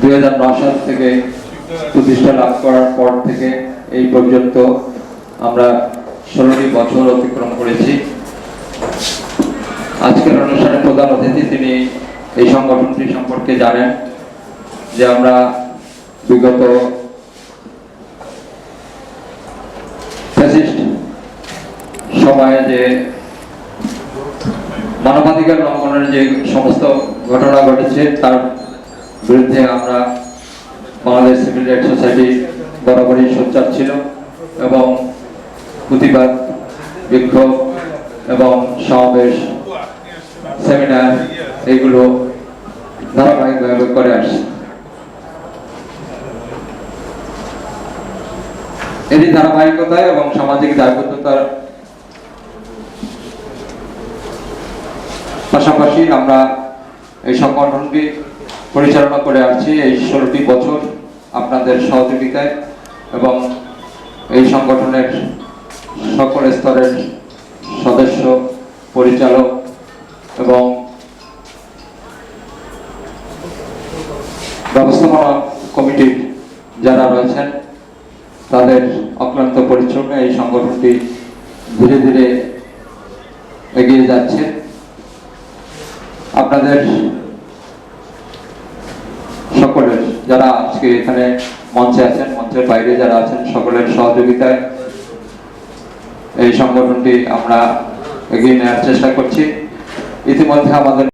দুই থেকে প্রতিষ্ঠা লাভ করার পর থেকে এই পর্যন্ত আমরা ষোলোটি বছর অতিক্রম করেছি। আজকের অনুষ্ঠানে প্রধান অতিথি তিনি এই সংগঠনটি সম্পর্কে জানেন যে আমরা বিগত সময়ে যে মানবাধিকার লঙ্ঘনের যে সমস্ত ঘটনা ঘটেছে, তার বিরুদ্ধে আমরা বাংলাদেশ সিভিল রাইট সোসাইটি বরাবরই সোচ্চার ছিল এবং প্রতিবাদ, বিক্ষোভ এবং সমাবেশ, সেমিনার এগুলো ধারাবাহিকভাবে করে আসছে। এরই ধারাবাহিকতায় এবং সামাজিক দায়বদ্ধতার পাশাপাশি আমরা এই সংগঠনটি পরিচালনা করে আসছি এই ষোলোটি বছর আপনাদের সহযোগিতায় এবং এই সংগঠনের সকল স্তরের সদস্য, পরিচালক এবং ব্যবস্থাপনা কমিটির যারা রয়েছেন, তাদের অক্লান্ত পরিশ্রমে এই সংগঠনটি ধীরে ধীরে এগিয়ে যাচ্ছে। আপনাদের সকলের যারা আজকে এখানে মঞ্চে আছেন, মঞ্চের বাইরে যারা আছেন সকলের সহযোগিতায় এই সংগঠনটি আমরা এগিয়ে নেওয়ার চেষ্টা করছি। ইতিমধ্যে আমাদের